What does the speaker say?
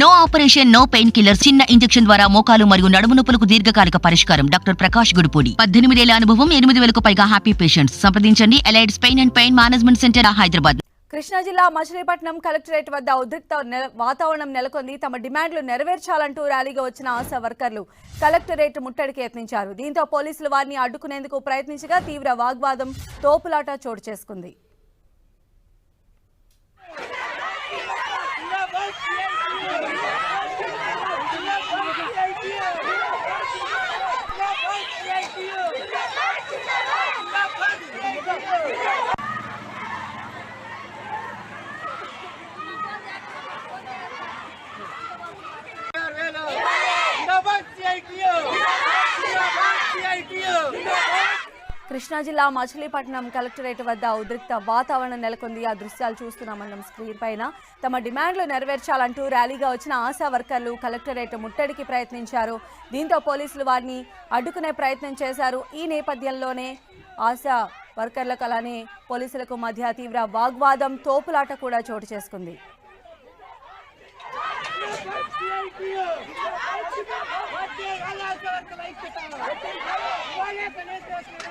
No operation no pain killer చిన్న injection ద్వారా మోకాలు మరియు నడుము నొప్పులకు దీర్ఘకాలిక పరిష్కారం. డాక్టర్ ప్రకాష్ గుడిపూడి. పద్దెనిమిదేళ్ళ అనుభవం ఎనిమిది వేలకు పైగా హ్యాపీ పేషెంట్స్ సంప్రదించండి. Allied pain and pain management centre Hyderabad. Krishna జిల్లా మచిలీపట్నం కలెక్టరేట్ వద్ద ఉద్రిక్త వాతావరణం నెలకొంది. తమ డిమాండ్లు నెరవేర్చాలంటూ ర్యాలీగా వచ్చిన ఆశా వర్కర్లు కలెక్టరేట్ ముట్టడికి యత్నించారు. దీంతో పోలీసులు వారిని అడ్డుకునేందుకు ప్రయత్నించగా తీవ్ర వాగ్వాదం తోపులాట చోటు చేసుకుంది. Yeah. కృష్ణా జిల్లా మచిలీపట్నం కలెక్టరేట్ వద్ద ఉద్రిక్త వాతావరణం నెలకొంది ఆ దృశ్యాలు చూస్తున్నాం స్క్రీన్ పైన తమ డిమాండ్లు నెరవేర్చాలంటూ ర్యాలీగా వచ్చిన ఆశా వర్కర్లు కలెక్టరేట్ ముట్టడికి ప్రయత్నించారు దీంతో పోలీసులు వారిని అడ్డుకునే ప్రయత్నం చేశారు ఈ నేపథ్యంలోనే ఆశా వర్కర్లకు అలానే పోలీసులకు మధ్య తీవ్ర వాగ్వాదం తోపులాట కూడా చోటు చేసుకుంది What